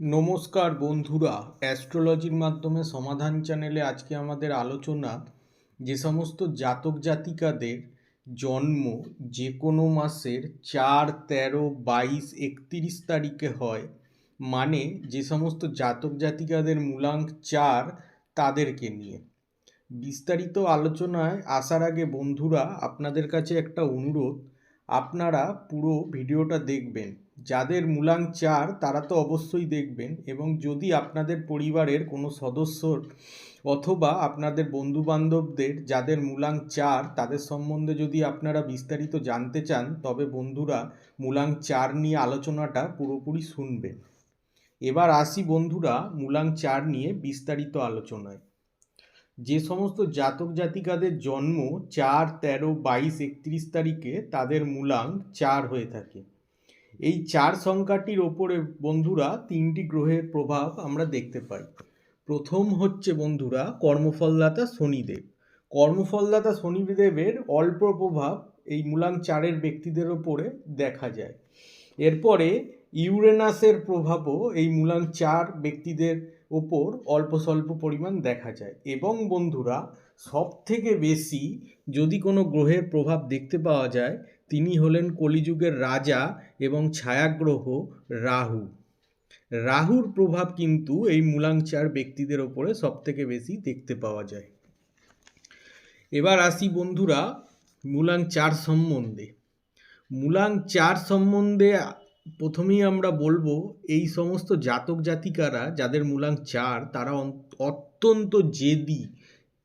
নমস্কার বন্ধুরা, অ্যাস্ট্রোলজির মাধ্যমে সমাধান চ্যানেলে আজকে আমাদের আলোচনা, যে সমস্ত জাতক জাতিকাদের জন্ম যে কোনো মাসের চার, তেরো, বাইশ, একত্রিশ তারিখে হয় মানে যে সমস্ত জাতক জাতিকাদের মূলাঙ্ক চার তাদেরকে নিয়ে। বিস্তারিত আলোচনায় আসার আগে বন্ধুরা, আপনাদের কাছে একটা অনুরোধ, আপনারা পুরো ভিডিওটা দেখবেন। যাদের মূলাং চার, তারা তো অবশ্যই দেখবেন এবং যদি আপনাদের পরিবারের কোনো সদস্যর অথবা আপনাদের বন্ধু বান্ধবদের যাদের মূলাং চার, তাদের সম্বন্ধে যদি আপনারা বিস্তারিত জানতে চান, তবে বন্ধুরা মূলাং চার নিয়ে আলোচনাটা পুরোপুরি শুনবেন। এবার আসি বন্ধুরা মূলাং চার নিয়ে বিস্তারিত আলোচনায়। যে সমস্ত জাতক জাতিকাদের জন্ম চার, তেরো, বাইশ, একত্রিশ তারিখে তাদের মূলাং চার হয়ে থাকে। এই চার সংখ্যাটির ওপরে বন্ধুরা তিনটি গ্রহের প্রভাব আমরা দেখতে পাই। প্রথম হচ্ছে বন্ধুরা কর্মফলদাতা শনিদেব। কর্মফলদাতা শনিদেবের অল্প প্রভাব এই মূলাঙ্ক চারের ব্যক্তিদের ওপরে দেখা যায়। এরপরে ইউরেনাসের প্রভাবও এই মূলাঙ্ক চার ব্যক্তিদের ওপর অল্প স্বল্প পরিমাণ দেখা যায় এবং বন্ধুরা সব থেকে বেশি যদি কোনো গ্রহের প্রভাব দেখতে পাওয়া যায় তিনি হলেন কলিযুগের রাজা এবং ছায়াগ্রহ রাহু। রাহুর প্রভাব কিন্তু এই মূলাংচার ব্যক্তিদের ওপরে সব থেকে বেশি দেখতে পাওয়া যায়। এবার আসি বন্ধুরা মূলাং চার সম্বন্ধে। মূলাং চার সম্বন্ধে প্রথমেই আমরা বলব, এই সমস্ত জাতক জাতিকারা যাদের মূলাং চার তারা অত্যন্ত জেদি,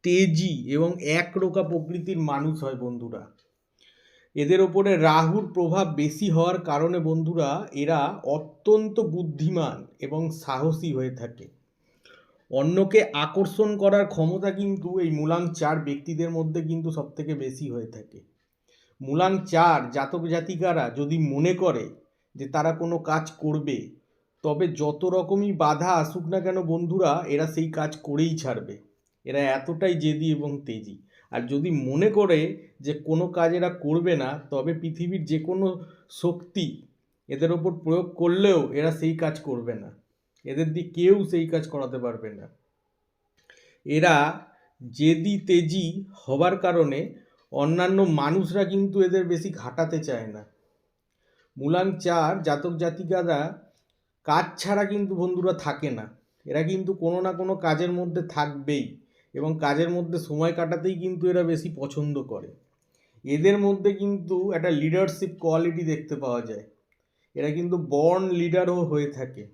তেজি এবং একরোকা প্রকৃতির মানুষ হয় বন্ধুরা। এদের ওপরে রাহুর প্রভাব বেশি হওয়ার কারণে বন্ধুরা, এরা অত্যন্ত বুদ্ধিমান এবং সাহসী হয়ে থাকে। অন্যকে আকর্ষণ করার ক্ষমতা কিন্তু এই মূলাং চার ব্যক্তিদের মধ্যে কিন্তু সবথেকে বেশি হয়ে থাকে। মূলাং চার জাতক জাতিকারা যদি মনে করে যে তারা কোনো কাজ করবে, তবে যত রকমই বাধা আসুক না কেন বন্ধুরা, এরা সেই কাজ করেই ছাড়বে। এরা এতটাই জেদি এবং তেজি। আর যদি মনে করে যে কোনো কাজ এরা করবে না, তবে পৃথিবীর যে কোনো শক্তি এদের ওপর প্রয়োগ করলেও এরা সেই কাজ করবে না। এদের দিয়ে কেউ সেই কাজ করাতে পারবে না। এরা জেদি তেজি হবার কারণে অন্যান্য মানুষরা কিন্তু এদের বেশি ঘাটাতে চায় না। মূলাং চার জাতক জাতিকারা কাজ ছাড়া কিন্তু বন্ধুরা থাকে না। এরা কিন্তু কোনো না কোনো কাজের মধ্যে থাকবেই। এবং কাজের মধ্যে সময় কাটাতেই কিন্তু এরা বেশি পছন্দ করে। এদের মধ্যে কিন্তু একটা লিডারশিপ কোয়ালিটি দেখতে পাওয়া যায়। এরা কিন্তু বর্ন লিডারও হয়ে থাকে।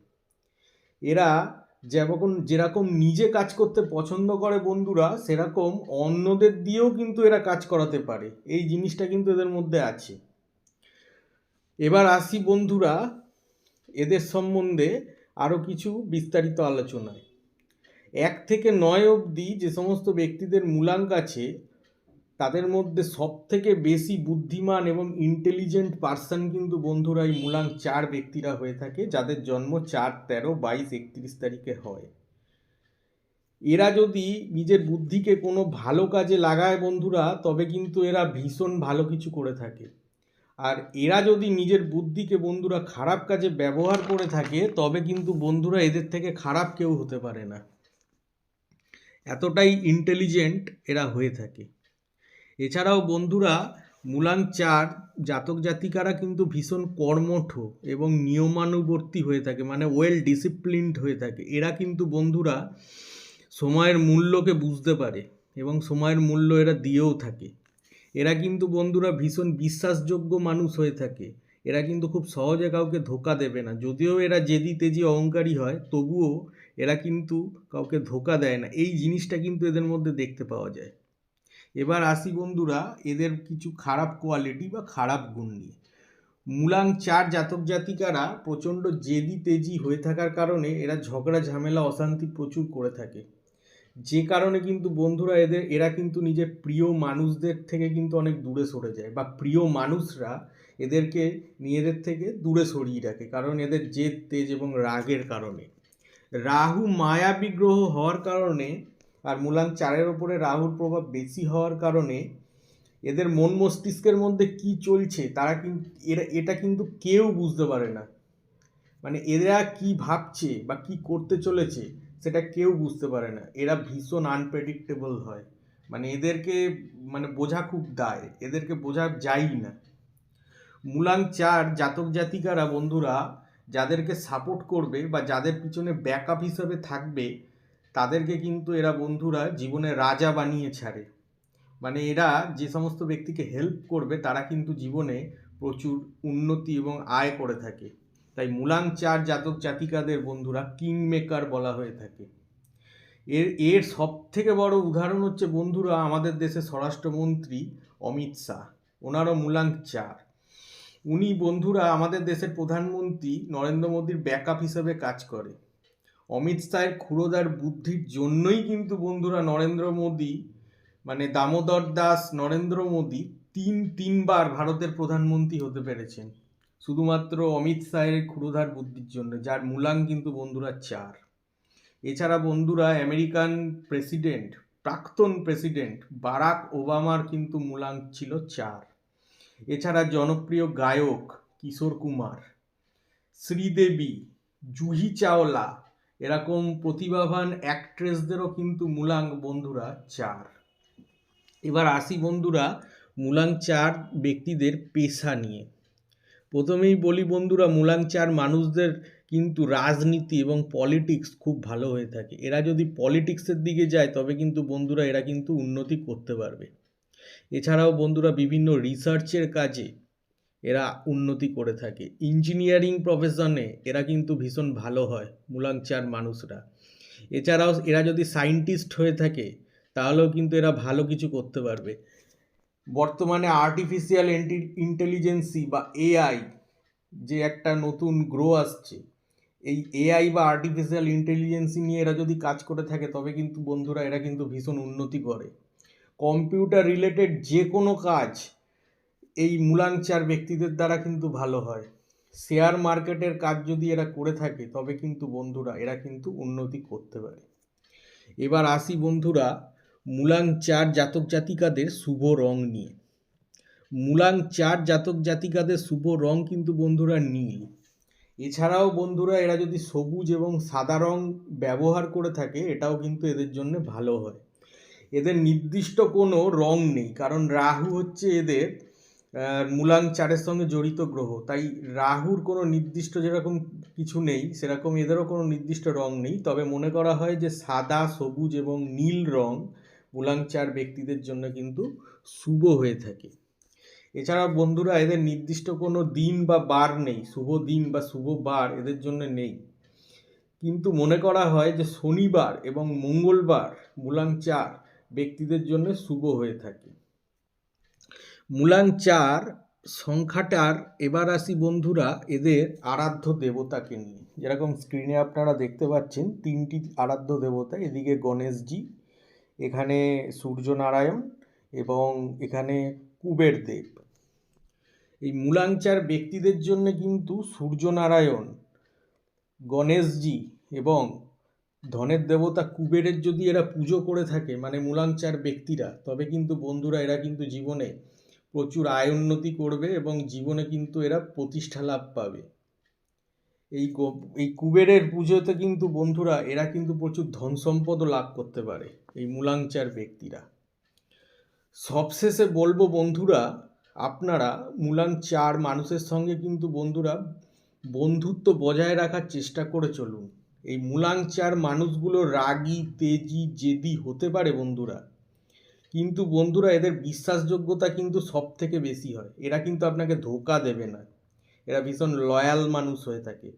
এরা যেরকম যেরকম নিজে কাজ করতে পছন্দ করে বন্ধুরা, সেরকম অন্যদের দিয়েও কিন্তু এরা কাজ করাতে পারে। এই জিনিসটা কিন্তু এদের মধ্যে আছে। এবার আসি বন্ধুরা, এদের সম্বন্ধে আরও কিছু বিস্তারিত আলোচনায়। এক থেকে নয় অবধি যে সমস্ত ব্যক্তিদের মূলাঙ্ক আছে, তাদের মধ্যে সব থেকে বেশি বুদ্ধিমান এবং ইন্টেলিজেন্ট পার্সন কিন্তু বন্ধুরা এই মূলাঙ্ক চার ব্যক্তিরা হয়ে থাকে, যাদের জন্ম চার, তেরো, বাইশ, একত্রিশ তারিখে হয়। এরা যদি নিজের বুদ্ধিকে কোনো ভালো কাজে লাগায় বন্ধুরা, তবে কিন্তু এরা ভীষণ ভালো কিছু করে থাকে। আর এরা যদি নিজের বুদ্ধিকে বন্ধুরা খারাপ কাজে ব্যবহার করে থাকে, তবে কিন্তু বন্ধুরা এদের থেকে খারাপ কেউ হতে পারে না। এতটাই ইন্টেলিজেন্ট এরা হয়ে থাকে। এছাড়াও বন্ধুরা মূলাং চার জাতক জাতিকারা কিন্তু ভীষণ কর্মঠ এবং নিয়মানুবর্তী হয়ে থাকে মানে ওয়েল ডিসিপ্লিনড হয়ে থাকে। এরা কিন্তু বন্ধুরা সময়ের মূল্যকে বুঝতে পারে এবং সময়ের মূল্য এরা দিয়েও থাকে। এরা কিন্তু বন্ধুরা ভীষণ বিশ্বাসযোগ্য মানুষ হয়ে থাকে। এরা কিন্তু খুব সহজে কাউকে ধোকা দেবে না। যদিও এরা জেদি, তেজি, অহংকারী হয়, তবুও এরা কিন্তু কাউকে ধোকা দেয় না। এই জিনিসটা কিন্তু এদের মধ্যে দেখতে পাওয়া যায়। এবার আসি বন্ধুরা, এদের কিছু খারাপ কোয়ালিটি বা খারাপ গুণ নিয়ে। মূলাং চার জাতক জাতিকারা প্রচণ্ড জেদি, তেজি হয়ে থাকার কারণে এরা ঝগড়া, ঝামেলা, অশান্তি প্রচুর করে থাকে। যে কারণে কিন্তু বন্ধুরা এদের, এরা কিন্তু নিজের প্রিয় মানুষদের থেকে কিন্তু অনেক দূরে সরে যায় বা প্রিয় মানুষরা এদেরকে নিজেদের থেকে দূরে সরিয়ে রাখে, কারণ এদের জেদ, তেজ এবং রাগের কারণে। রাহু মায়া বিগ্রহ হওয়ার কারণে আর মূলাং চারের ওপরে রাহুর প্রভাব বেশি হওয়ার কারণে এদের মন মস্তিষ্কের মধ্যে কি চলছে, তারা কিন্তু এরা, এটা কিন্তু কেউ বুঝতে পারে না। মানে এরা কি ভাবছে বা কি করতে চলেছে, সেটা কেউ বুঝতে পারে না। এরা ভীষণ আনপ্রেডিক্টেবল হয়। মানে এদেরকে মানে বোঝা খুব দায়, এদেরকে বোঝা যায়ই না। মূলাং চার জাতক জাতিকারা বন্ধুরা যাদেরকে সাপোর্ট করবে বা যাদের পিছনে ব্যাকআপ হিসাবে থাকবে, তাদেরকে কিন্তু এরা বন্ধুরা জীবনে রাজা বানিয়ে ছাড়ে। মানে এরা যে সমস্ত ব্যক্তিকে হেল্প করবে, তারা কিন্তু জীবনে প্রচুর উন্নতি এবং আয় করে থাকে। তাই মূলাং চার জাতক জাতিকাদের বন্ধুরা কিং মেকার বলা হয়ে থাকে। এর এর সব থেকে বড় উদাহরণ হচ্ছে বন্ধুরা আমাদের দেশের স্বরাষ্ট্রমন্ত্রী অমিত শাহ। ওনারও মূলাং চার। উনি বন্ধুরা আমাদের দেশের প্রধানমন্ত্রী নরেন্দ্র মোদীর ব্যাকআপ হিসেবে কাজ করে। অমিত শাহের ক্ষুরোদার বুদ্ধির জন্যই কিন্তু বন্ধুরা নরেন্দ্র মোদী মানে দামোদর দাস নরেন্দ্র মোদী তিন, তিনবার ভারতের প্রধানমন্ত্রী হতে পেরেছেন। শুধুমাত্র অমিত শাহের ক্ষুরোধার বুদ্ধির জন্য, যার মূলাং কিন্তু বন্ধুরা চার। এছাড়া বন্ধুরা আমেরিকান প্রেসিডেন্ট, প্রাক্তন প্রেসিডেন্ট বারাক ওবামার কিন্তু মূলাং ছিল চার। এছাড়া জনপ্রিয় গায়ক কিশোর কুমার, শ্রীদেবী, জুহি চাওলা, এরকম প্রতিভাবান অ্যাক্ট্রেসদেরও কিন্তু মূলাং বন্ধুরা চার। এবার আসি বন্ধুরা মূলাং চার ব্যক্তিদের পেশা নিয়ে। প্রথমেই বলি বন্ধুরা মূলাং চার মানুষদের কিন্তু রাজনীতি এবং পলিটিক্স খুব ভালো হয়ে থাকে। এরা যদি পলিটিক্সের দিকে যায়, তবে কিন্তু বন্ধুরা এরা কিন্তু উন্নতি করতে পারবে। এছাড়াও বন্ধুরা বিভিন্ন রিসার্চের কাজে এরা উন্নতি করে থাকে। ইঞ্জিনিয়ারিং প্রফেশনে এরা কিন্তু ভীষণ ভালো হয় মূলাংচার মানুষরা। এছাড়াও এরা যদি সায়েন্টিস্ট হয়ে থাকে, তাহলেও কিন্তু এরা ভালো কিছু করতে পারবে। বর্তমানে আর্টিফিশিয়াল ইন্টেলিজেন্সি বা এআই যে একটা নতুন গ্রো আসছে, এই এআই বা আর্টিফিশিয়াল ইন্টেলিজেন্সি নিয়ে এরা যদি কাজ করে থাকে, তবে কিন্তু বন্ধুরা এরা কিন্তু ভীষণ উন্নতি করে। কম্পিউটার রিলেটেড যে কোনো কাজ, এই মূলাংচার ব্যক্তিদের দ্বারা কিন্তু ভালো হয়। শেয়ার মার্কেটের কাজ যদি এরা করে থাকে, তবে কিন্তু বন্ধুরা, এরা কিন্তু উন্নতি করতে পারে। এবার আসি বন্ধুরা, মূলাং চার জাতক জাতিকাদের শুভ রং নিয়ে। মূলাং চার জাতক জাতিকাদের শুভ রং কিন্তু বন্ধুরা নীল। এছাড়াও বন্ধুরা, এরা যদি সবুজ এবং সাদা রং ব্যবহার করে থাকে, এটাও কিন্তু এদের জন্য ভালো হয়। এদের নির্দিষ্ট কোনো রং নেই। কারণ রাহু হচ্ছে এদের মূলাং চারের সঙ্গে জড়িত গ্রহ। তাই রাহুর কোনো নির্দিষ্ট যেরকম কিছু নেই, সেরকম এদেরও কোনো নির্দিষ্ট রং নেই। তবে মনে করা হয় যে সাদা, সবুজ এবং নীল রং মূলাং চার ব্যক্তিদের জন্য কিন্তু শুভ হয়ে থাকে। এছাড়া বন্ধুরা, এদের নির্দিষ্ট কোনো দিন বা বার নেই। শুভ দিন বা শুভ বার এদের জন্য নেই। কিন্তু মনে করা হয় যে শনিবার এবং মঙ্গলবার মূলাং চার ব্যক্তিদের জন্য শুভ হয়ে থাকে। মূলাং চার সংখ্যাটার এবার আসি বন্ধুরা এদের আরাধ্য দেবতাকে নিয়ে। যেরকম স্ক্রিনে আপনারা দেখতে পাচ্ছেন, তিনটি আরাধ্য দেবতা, এদিকে গণেশজি, এখানে সূর্যনারায়ণ এবং এখানে কুবের দেব এই মূলাংচার ব্যক্তিদের জন্য কিন্তু সূর্যনারায়ণ, গণেশজি এবং ধনের দেবতা কুবেরের যদি এরা পুজো করে থাকে মানে মূলাংচার ব্যক্তিরা, তবে কিন্তু বন্ধুরা এরা কিন্তু জীবনে প্রচুর আয় উন্নতি করবে এবং জীবনে কিন্তু এরা প্রতিষ্ঠা লাভ পাবে। এই এই কুবেরের পুজোতে কিন্তু বন্ধুরা এরা কিন্তু প্রচুর ধন সম্পদও লাভ করতে পারে, এই মূলাংচার ব্যক্তিরা। সবশেষে বলব বন্ধুরা, আপনারা মূলাং চার মানুষের সঙ্গে কিন্তু বন্ধুরা বন্ধুত্ব বজায় রাখার চেষ্টা করে চলুন। এই মূলাং চার মানুষগুলো রাগী, তেজি, জেদি হতে পারে বন্ধুরা। কিন্তু বন্ধুরা, এদের বিশ্বাসযোগ্যতা কিন্তু সব থেকে বেশি হয়। এরা কিন্তু আপনাকে ধোকা দেবে না। এরা ভীষণ লয়াল মানুষ হয়ে থাকে।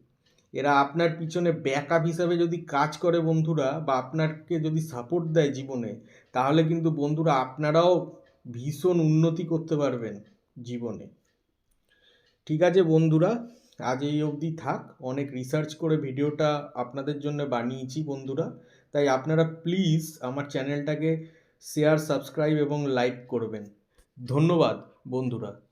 এরা আপনার পিছনে ব্যাকআপ হিসাবে যদি কাজ করে বন্ধুরা বা আপনাকে যদি সাপোর্ট দেয় জীবনে, তাহলে কিন্তু বন্ধুরা আপনারাও ভীষণ উন্নতি করতে পারবেন জীবনে। ঠিক আছে বন্ধুরা? আজ এই অবধি থাক। অনেক রিসার্চ করে ভিডিওটা আপনাদের জন্য বানিয়েছি বন্ধুরা। তাই আপনারা প্লিজ আমার চ্যানেলটাকে শেয়ার সাবস্ক্রাইব এবং লাইক করবেন। ধন্যবাদ বন্ধুরা।